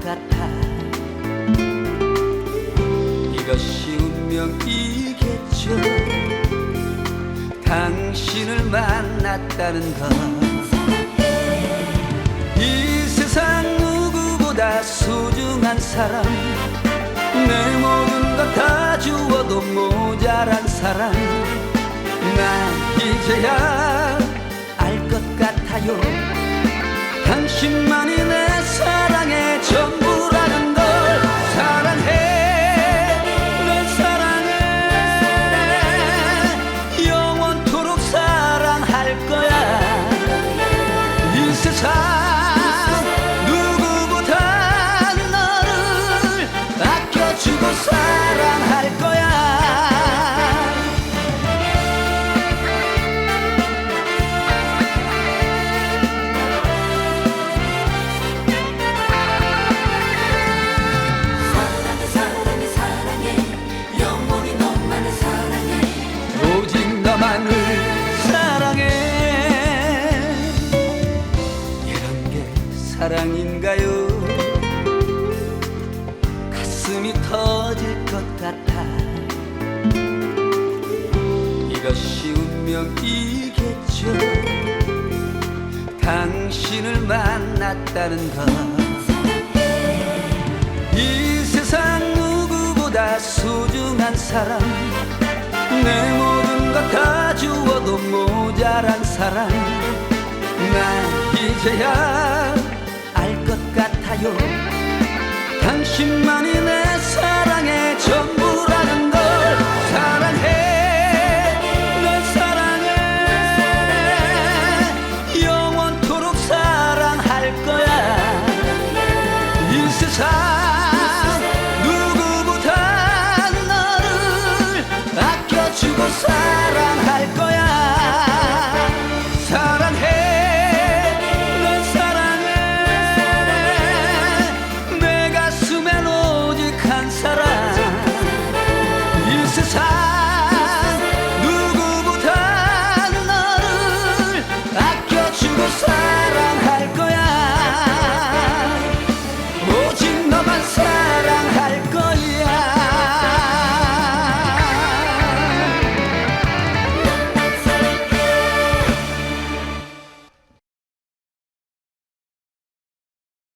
같아. 이것이 운명이겠죠. 당신을 만났다는 것이 세상 누구보다 소중한 사람. 내 모든 것 다 주어도 모자란 사람. 난 이제야 알 것 같아요. 당신만이 내 사랑인가요? 가슴이 터질 것 같아. 이것이 운명이겠죠. 당신을 만났다는 것. 이 세상 누구보다 소중한 사람. 내 모든 것 다 주어도 모자란 사람. 난 이제야 같아요. 당신만이 내 사랑의 전부 time.